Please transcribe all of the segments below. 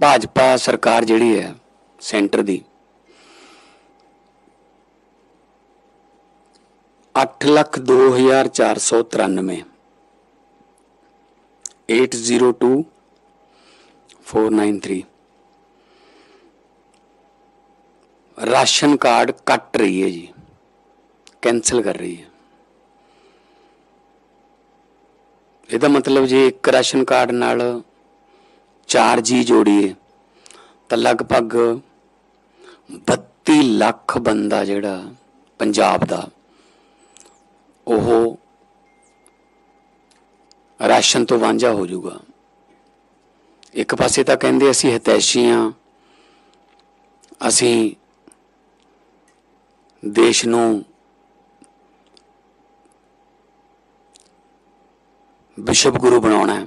ਭਾਜਪਾ ਸਰਕਾਰ ਜਿਹੜੀ ਹੈ, ਸੈਂਟਰ ਦੀ 8 ਲੱਖ 2493 802 493 ਰਾਸ਼ਨ ਕਾਰਡ ਕੱਟ ਰਹੀ ਹੈ ਜੀ ਕੈਨਸਲ ਕਰ ਰਹੀ ਹੈ। ਇਹਦਾ ਮਤਲਬ ਜੇ ਇੱਕ ਰਾਸ਼ਨ ਕਾਰਡ ਨਾਲ ਚਾਰ ਜੀ ਜੋੜੀਏ ਤਾਂ ਲਗਭਗ 32 ਲੱਖ ਬੰਦਾ ਜਿਹੜਾ ਪੰਜਾਬ ਦਾ, ਉਹ ਰਾਸ਼ਨ ਤੋਂ ਵਾਂਝਾ ਹੋ ਜਾਊਗਾ। ਇੱਕ ਪਾਸੇ ਤਾਂ ਕਹਿੰਦੇ ਅਸੀਂ ਹਿਤੈਸ਼ੀ ਹਾਂ ਅਸੀਂ ਦੇਸ਼ ਨੂੰ ਵਿਸ਼ਵ ਗੁਰੂ ਬਣਾਉਣਾ ਹੈ।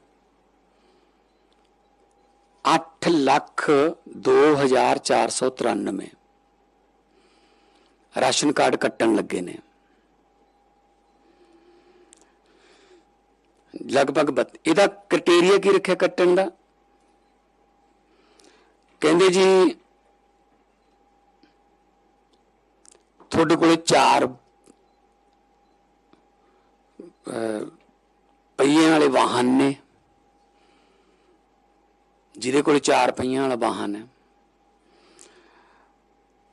ਲੱਖ 2493 ਰਾਸ਼ਨ ਕਾਰਡ ਕੱਟਣ ਲੱਗੇ ਨੇ। ਲਗਭਗ ਇਹਦਾ ਕ੍ਰਾਈਟੇਰੀਆ ਕੀ ਰੱਖਿਆ ਕੱਟਣ ਦਾ? ਕਹਿੰਦੇ ਜੀ, ਤੁਹਾਡੇ ਕੋਲੇ ਚਾਰ ਪਹੀਆਂ ਵਾਲੇ ਵਾਹਨ ਨੇ। ਜਿਹਦੇ ਕੋਲ ਚਾਰ ਪਹੀਆਂ ਵਾਲਾ ਵਾਹਨ ਹੈ।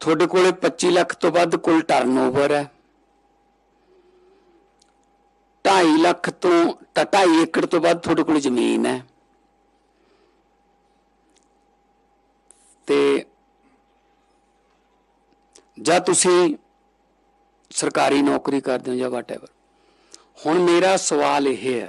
ਤੁਹਾਡੇ ਕੋਲੇ 25 ਲੱਖ ਤੋਂ ਵੱਧ ਕੁੱਲ ਟਰਨਓਵਰ ਹੈ। 2.5 ਲੱਖ ਤੋਂ 2.5 ਏਕੜ ਤੋਂ ਵੱਧ ਤੁਹਾਡੇ ਕੋਲ ਜ਼ਮੀਨ ਹੈ। ਤੇ ਜਾਂ ਤੁਸੀਂ ਸਰਕਾਰੀ ਨੌਕਰੀ ਕਰਦੇ ਹੋ ਜਾਂ ਵਾਟਐਵਰ ਹੁਣ ਮੇਰਾ ਸਵਾਲ ਇਹ ਹੈ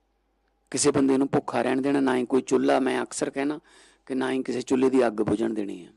ਕਿਸੇ ਬੰਦੇ ਨੂੰ ਭੁੱਖਾ ਰਹਿਣ ਦੇਣਾ, ਨਾ ਹੀ ਕੋਈ ਚੁੱਲ੍ਹਾ, ਮੈਂ ਅਕਸਰ ਕਹਿਣਾ ਕਿ ਨਾ ਹੀ ਕਿਸੇ ਚੁੱਲ੍ਹੇ ਦੀ ਅੱਗ ਬੁਝਣ ਦੇਣੀ ਹੈ।